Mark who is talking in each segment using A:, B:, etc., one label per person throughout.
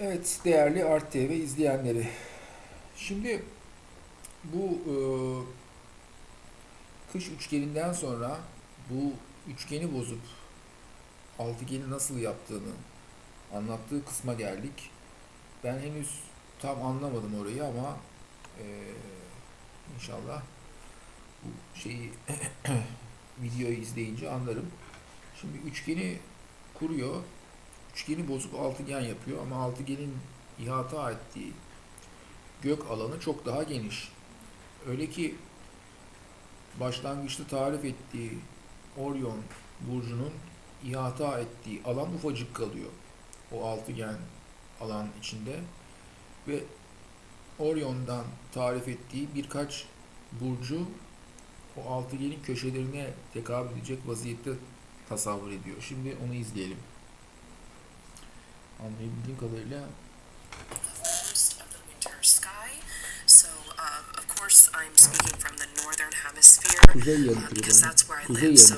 A: Evet değerli Art TV izleyenleri. Şimdi bu e, kış üçgeninden sonra bu üçgeni bozup altıgeni nasıl yaptığını anlattığı kısma geldik. Ben henüz tam anlamadım orayı ama e, inşallah bu şeyi videoyu izleyince anlarım. Şimdi üçgeni kuruyor. Üçgeni bozup altıgen yapıyor ama altıgenin ihata ettiği gök alanı çok daha geniş. Öyle ki başlangıçta tarif ettiği Orion burcunun ihata ettiği alan ufacık kalıyor. O altıgen alan içinde ve Orion'dan tarif ettiği birkaç burcu o altıgenin köşelerine tekabül edecek vaziyette tasavvur ediyor. Şimdi onu izleyelim.
B: Um, of course, I'm speaking from the northern
A: Ama
B: bildiğim
A: kadarıyla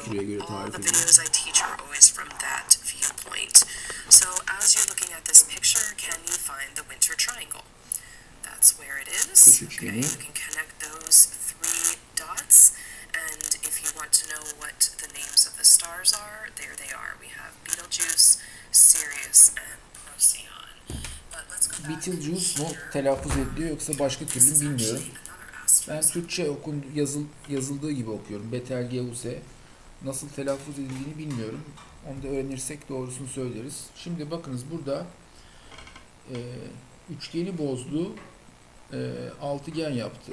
B: the yarım I teach are always from that viewpoint. So as you're looking at this picture, can you find the winter triangle? That's where it is. Okay, you can connect those three dots. And if you want to know what the names of the stars are, there they are. We have Betelgeuse, Sirius, and
A: Beetlejuice mu telaffuz ediliyor yoksa başka türlü bilmiyorum. Ben. Türkçe okun yazıl, yazıldığı gibi okuyorum. Betelgeuse. Nasıl telaffuz edildiğini bilmiyorum. Onu da öğrenirsek doğrusunu söyleriz. Şimdi bakınız burada e, üçgeni bozdu. E, altıgen yaptı.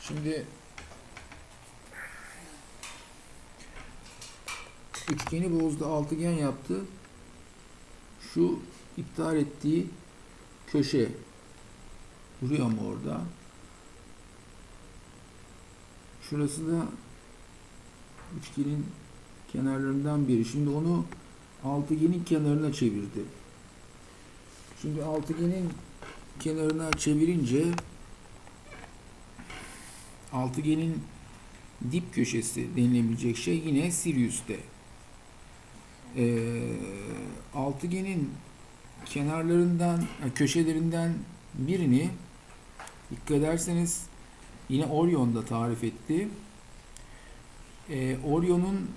A: Şimdi üçgeni bozdu, altıgen yaptı. Şu iptal ettiği köşe duruyor mu orada? Şurası da üçgenin kenarlarından biri. Şimdi onu altıgenin kenarına çevirdi. Şimdi altıgenin kenarına çevirince altıgenin dip köşesi denilebilecek şey yine Sirius'te. Ee, altıgenin kenarlarından, yani köşelerinden birini dikkat ederseniz yine Orion'da tarif etti. Ee, Orion'un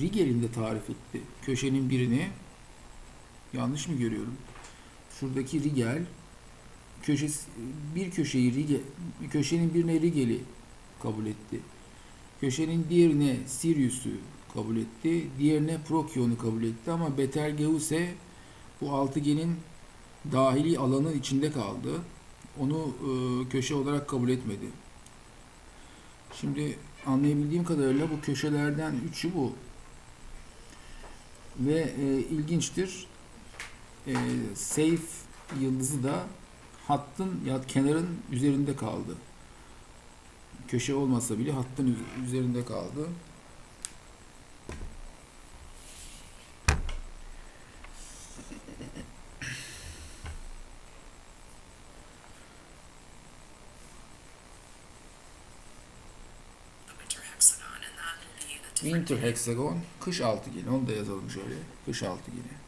A: Rigel'inde tarif etti. Köşenin birini. Yanlış mı görüyorum? Şuradaki Rigel köşesi bir köşeyi Rigel, köşenin birine Rigel'i kabul etti. Köşenin diğerine Sirius'u kabul etti. Diğerine Prokyon'u kabul etti ama Betelgeuse bu altıgenin dahili alanın içinde kaldı. Onu e, köşe olarak kabul etmedi. Şimdi anlayabildiğim kadarıyla bu köşelerden üçü bu. Ve e, ilginçtir. E, safe yıldızı da hattın ya kenarın üzerinde kaldı. Köşe olmasa bile hattın üz- üzerinde kaldı.
B: The winter hexagon, and that will be the different
A: Winter hexagon, kış altıgeni. Onu da yazalım şöyle. Kış altıgeni.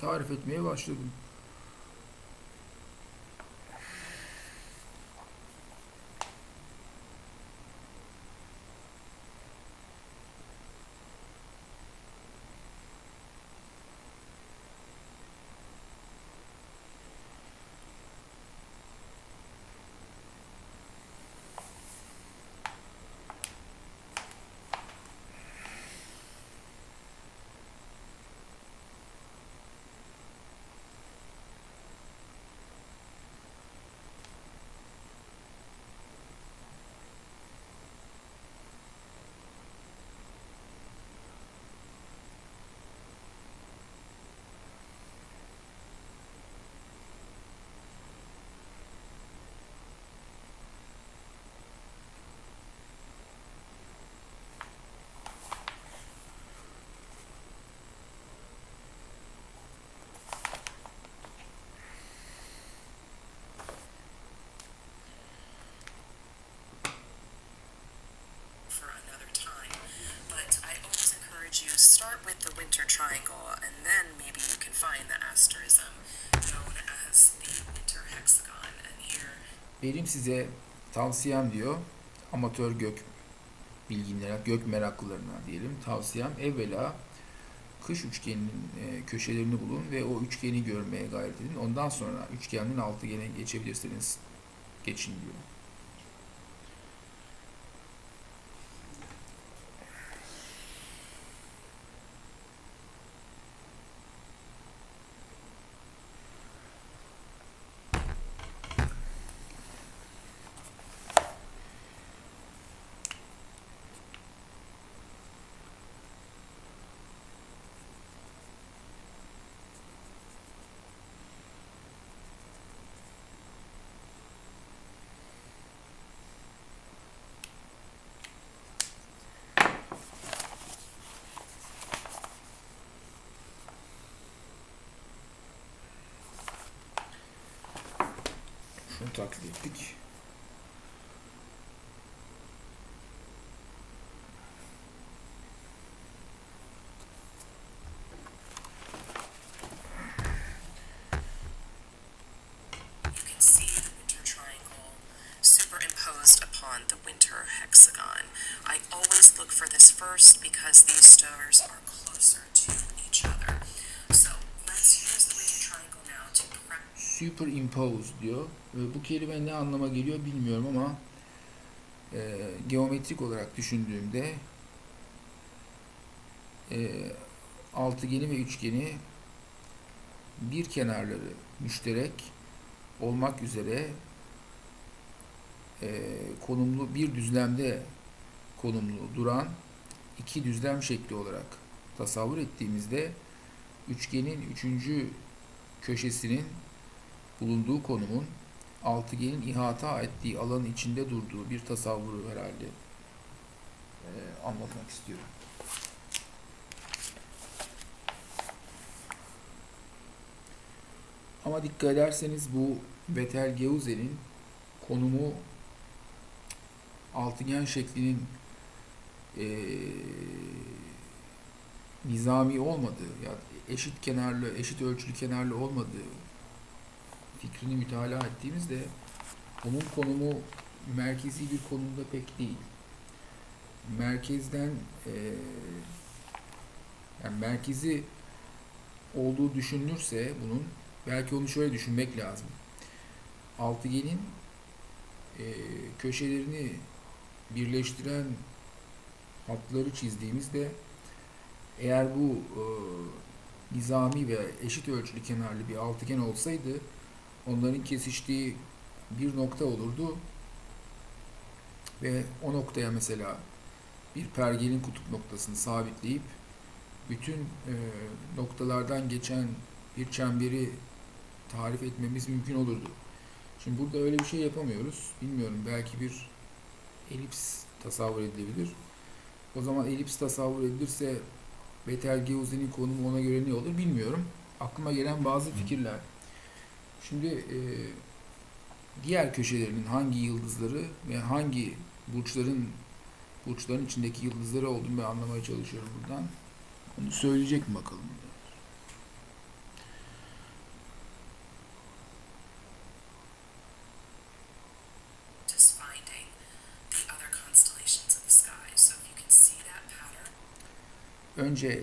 A: Tarif etmeye başladım.
B: The winter triangle, and then maybe you can find the asterism known as the winter hexagon. And here
A: Benim size tavsiyem diyor amatör gök bilginlere, gök meraklılarına diyelim tavsiyem evvela kış üçgeninin e, köşelerini bulun ve o üçgeni görmeye gayret edin. Ondan sonra üçgenin altıgene geçebilirsiniz. Geçin diyor.
B: For this first because these stars are closer to each other. So let's use
A: Superimpose diyor. Bu kelime ne anlama geliyor bilmiyorum ama e, geometrik olarak düşündüğümde e, altıgeni ve üçgeni bir kenarları müşterek olmak üzere e, konumlu bir düzlemde konumlu duran iki düzlem şekli olarak tasavvur ettiğimizde üçgenin üçüncü köşesinin bulunduğu konumun altıgenin ihata ettiği alanın içinde durduğu bir tasavvuru herhalde e, anlatmak istiyorum. Ama dikkat ederseniz bu Betelgeuse'nin konumu altıgen şeklinin e, nizami olmadığı ya eşit kenarlı, eşit ölçülü kenarlı olmadığı fikrini mütalaa ettiğimizde onun konumu merkezi bir konumda pek değil. Merkezden e, yani merkezi olduğu düşünülürse bunun belki onu şöyle düşünmek lazım. Altıgenin e, köşelerini birleştiren hatları çizdiğimizde eğer bu e, nizami ve eşit ölçülü kenarlı bir altıgen olsaydı onların kesiştiği bir nokta olurdu ve o noktaya mesela bir pergelin kutup noktasını sabitleyip bütün e, noktalardan geçen bir çemberi tarif etmemiz mümkün olurdu. Şimdi burada öyle bir şey yapamıyoruz. Bilmiyorum belki bir elips tasavvur edilebilir. O zaman elips tasavvur edilirse Betelgeuse'nin konumu ona göre ne olur bilmiyorum. Aklıma gelen bazı fikirler. Şimdi e, diğer köşelerinin hangi yıldızları ve hangi burçların burçların içindeki yıldızları olduğunu ben anlamaya çalışıyorum buradan. Onu söyleyecek mi bakalım? Önce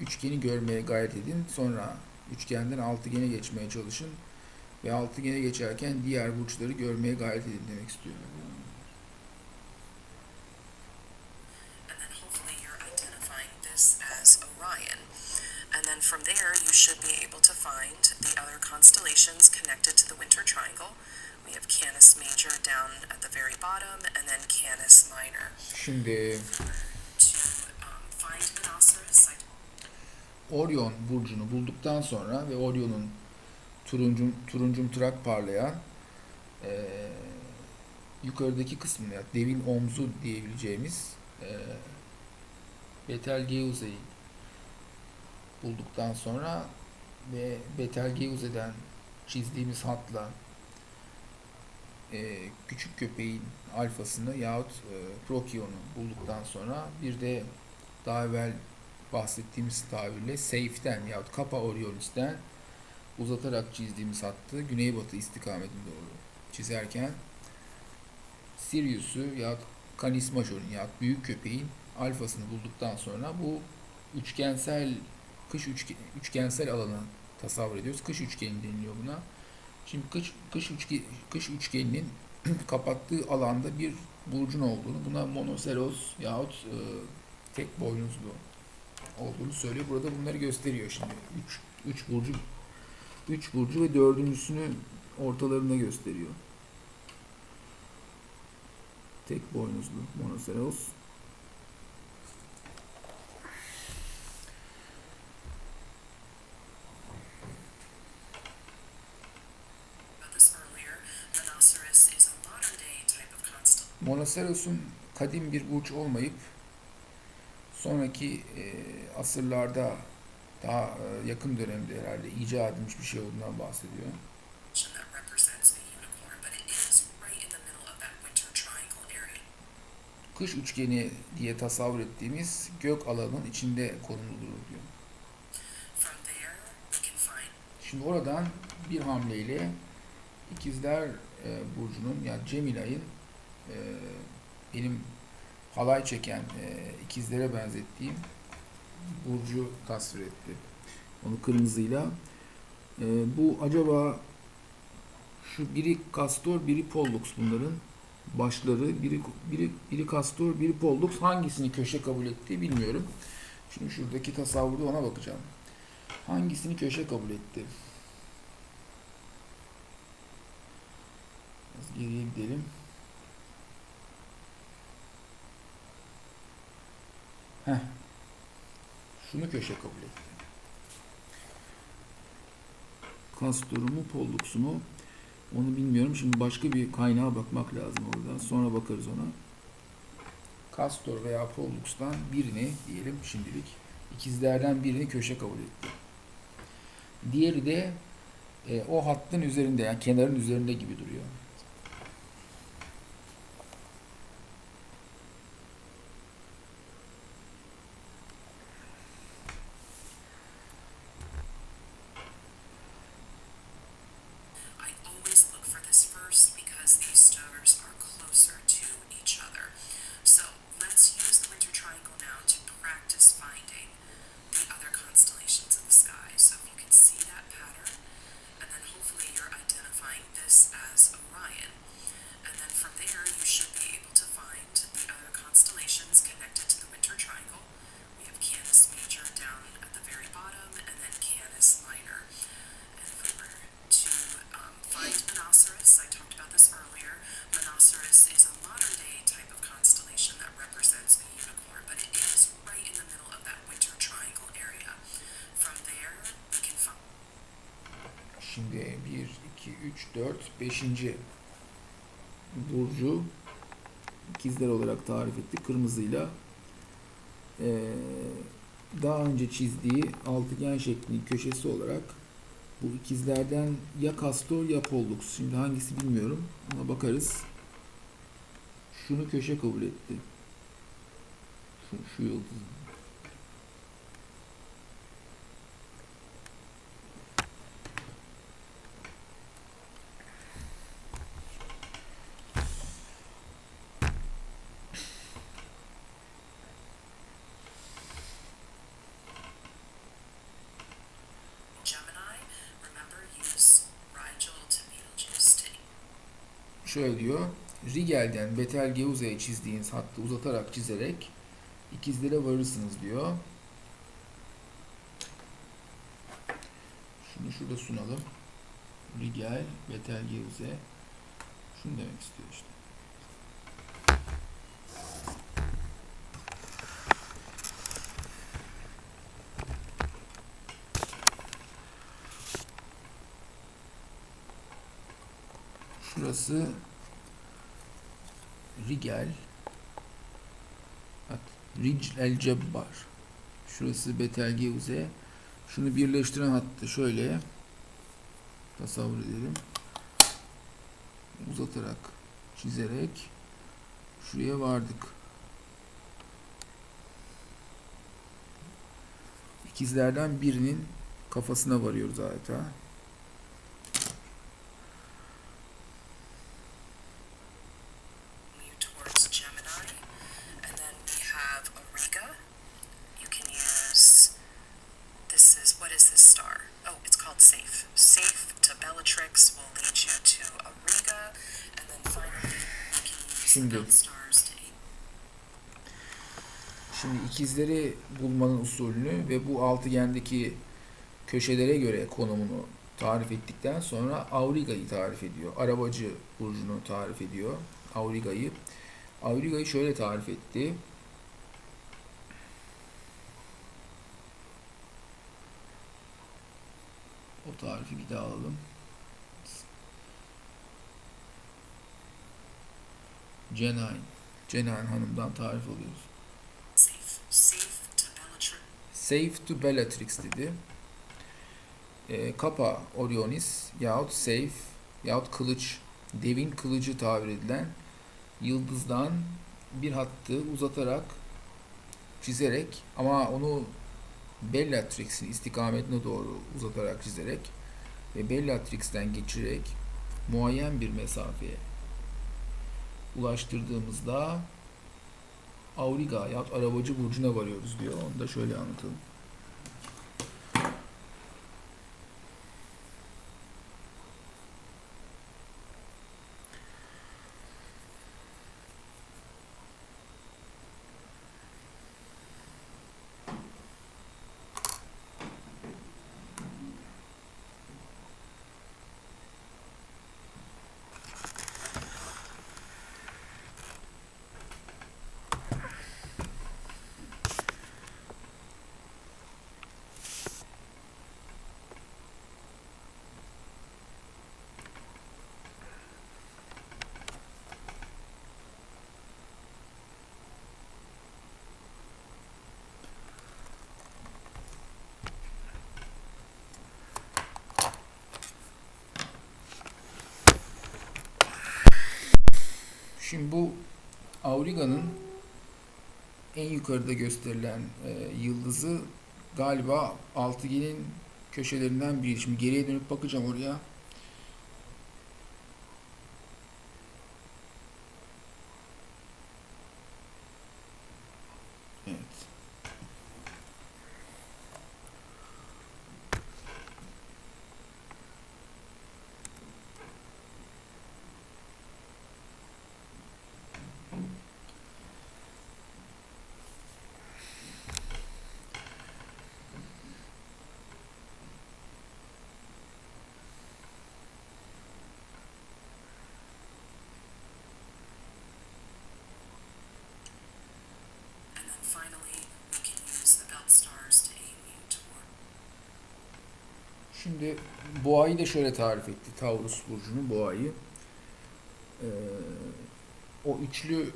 A: üçgeni görmeye gayret edin. Sonra üçgenden altıgene geçmeye çalışın. Ve altıgene geçerken diğer burçları görmeye gayret edin demek istiyorum.
B: from there, you should be able to find the other constellations connected to the Winter Triangle. We have Canis Major down at the very bottom, and then Canis Minor.
A: Şimdi
B: um,
A: Orion burcunu bulduktan sonra ve Orion'un turuncum turuncum tırak parlayan eee, yukarıdaki kısmını yani devin omzu diyebileceğimiz eee Betelgeuse'yi bulduktan sonra ve Betelgeuse'den çizdiğimiz hatla eee, küçük köpeğin alfasını yahut eee Prokyon'u bulduktan sonra bir de daha evvel bahsettiğimiz tabirle Seyf'ten yahut Kappa Orionis'ten uzatarak çizdiğimiz hattı güneybatı istikametine doğru çizerken Sirius'u yahut Canis Major'un yahut büyük köpeğin alfasını bulduktan sonra bu üçgensel kış üçge, üçgensel alanı tasavvur ediyoruz. Kış üçgeni deniliyor buna. Şimdi kış kış üçge, kış üçgeninin kapattığı alanda bir burcun olduğunu, buna monoseros yahut e, tek boynuzlu olduğunu söylüyor. Burada bunları gösteriyor şimdi. 3 3 burcu 3 burcu ve dördüncüsünü ortalarında gösteriyor. Tek boynuzlu monoceros. Monoceros'un kadim bir burç olmayıp sonraki e, asırlarda daha e, yakın dönemde herhalde icat edilmiş bir şey olduğundan bahsediyor. Kış üçgeni diye tasavvur ettiğimiz gök alanının içinde diyor.
B: We can find
A: Şimdi oradan bir hamleyle ikizler e, burcunun yani Cemilay'ın e, benim halay çeken ikizlere benzettiğim burcu tasvir etti. Onu kırmızıyla. E, bu acaba şu biri Castor, biri Pollux bunların başları. Biri biri biri Castor, biri Pollux. Hangisini köşe kabul etti bilmiyorum. Şimdi şuradaki tasavvurda ona bakacağım. Hangisini köşe kabul etti? Biraz geriye gidelim. Heh. Şunu köşe kabul etti. Kastor'u mu, Pollux'u mu? Onu bilmiyorum. Şimdi başka bir kaynağa bakmak lazım oradan. Sonra bakarız ona. Castor veya Pollux'tan birini diyelim şimdilik. ikizlerden birini köşe kabul etti. Diğeri de e, o hattın üzerinde yani kenarın üzerinde gibi duruyor.
B: I always look for this first because these stars are closer to each other. So let's use the winter triangle now to practice finding the other constellations in the sky. So if you can see that pattern, and then hopefully you're identifying this as Orion. And then from there, you should be able to find the other constellations connected to the winter triangle. We have Canis Major down at the very bottom, and then Canis Minor. And if we were to um, find Monoceros, I talked about this earlier. Monoceros is a modern day type of constellation that represents a unicorn, but it is right in the middle of that winter triangle area. From there, we can find.
A: Şimdi 1, 2, 3, 4, 5. burcu ikizler olarak tarif etti. Kırmızıyla Ee, daha önce çizdiği altıgen şeklinin köşesi olarak bu ikizlerden ya Castor ya Pollux. Şimdi hangisi bilmiyorum. Ona bakarız. Şunu köşe kabul etti. Şu, şu yıldız. Şöyle diyor. Rigel'den Betelgeuse'ye çizdiğiniz hattı uzatarak çizerek ikizlere varırsınız diyor. Şunu şurada sunalım. Rigel, Betelgeuse. Şunu demek istiyor işte. Şurası Rigel. Bak, Ricl el Cebbar. Şurası Betelgeuse. Şunu birleştiren hattı şöyle tasavvur edelim. Uzatarak, çizerek şuraya vardık. İkizlerden birinin kafasına varıyoruz adeta.
B: you towards Gemini, and then we have Auriga. You can use. This is what is this star? Oh, it's called Safe. Safe to Bellatrix will lead you to Auriga, and then finally we can use
A: Şimdi-
B: the stars to aid
A: Şimdi ikizleri bulmanın usulünü ve bu altıgendeki köşelere göre konumunu tarif ettikten sonra Auriga'yı tarif ediyor. Arabacı burcunu tarif ediyor. Auriga'yı. Auriga'yı şöyle tarif etti. O tarifi bir daha alalım. Cenine. Cenine Hanım'dan tarif alıyoruz.
B: Safe to Bellatrix.
A: Dedi. E, Kappa Orionis yahut Safe yahut kılıç, devin kılıcı tabir edilen yıldızdan bir hattı uzatarak çizerek ama onu Bellatrix'in istikametine doğru uzatarak çizerek ve Bellatrix'ten geçirerek muayyen bir mesafeye ulaştırdığımızda Auriga yahut arabacı burcuna varıyoruz diyor. Onu da şöyle anlatalım. Şimdi bu Auriga'nın en yukarıda gösterilen e, yıldızı galiba altıgenin köşelerinden biri. Şimdi geriye dönüp bakacağım oraya. Evet.
B: And then finally, we can use the belt stars to aim you toward
A: Şimdi boğayı da şöyle tarif etti. Taurus burcunun boğayı. Ee, o üçlü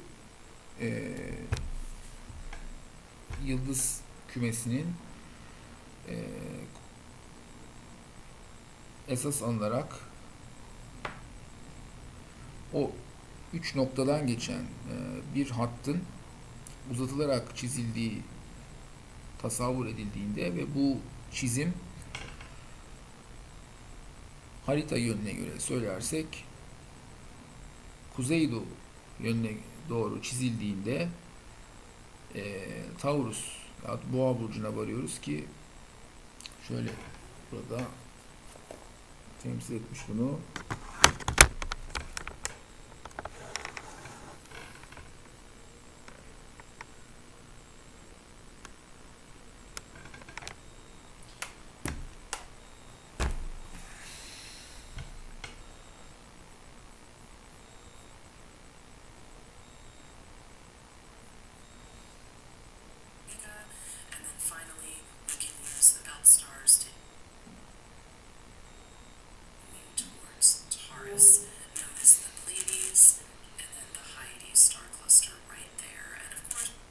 A: e, yıldız kümesinin e, esas alınarak o üç noktadan geçen e, bir hattın uzatılarak çizildiği tasavvur edildiğinde ve bu çizim harita yönüne göre söylersek kuzeydoğu yönüne doğru çizildiğinde e, Taurus ya Boğa burcuna varıyoruz ki şöyle burada temsil etmiş bunu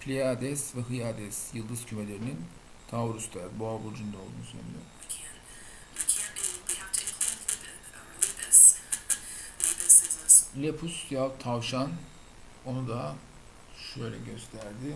B: Pleiades ve Hyades yıldız kümelerinin Taurus'ta, Boğa burcunda olduğunu söylüyor. Lepus ya tavşan onu da şöyle gösterdi.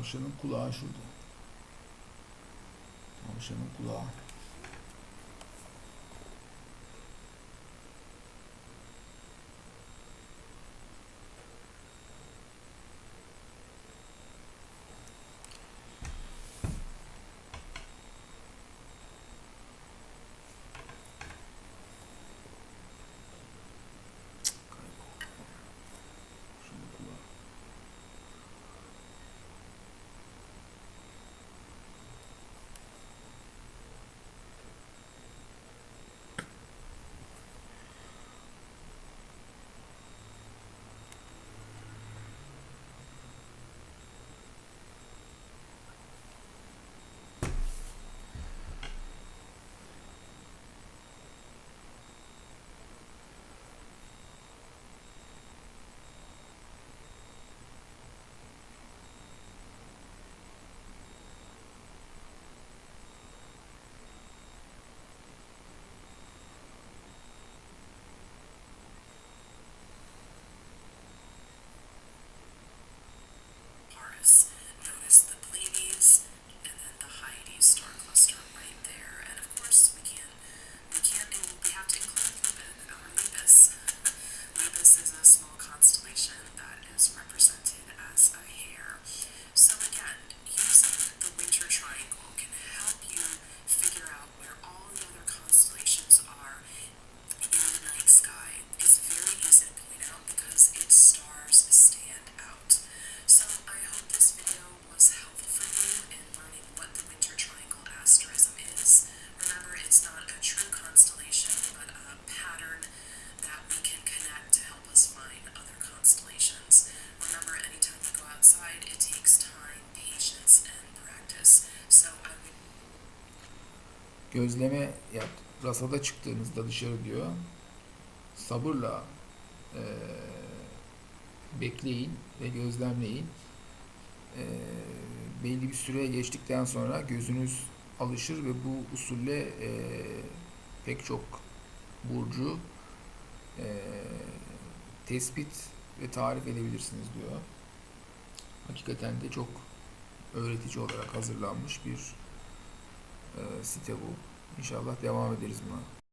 B: Tavşanın kulağı şurada. Tavşanın kulağı. gözleme yap. Rasada çıktığınızda dışarı diyor. Sabırla e, bekleyin ve gözlemleyin. E, belli bir süreye geçtikten sonra gözünüz alışır ve bu usulle e, pek çok burcu e, tespit ve tarif edebilirsiniz diyor. Hakikaten de çok öğretici olarak hazırlanmış bir e, site bu. İnşallah devam ederiz buna.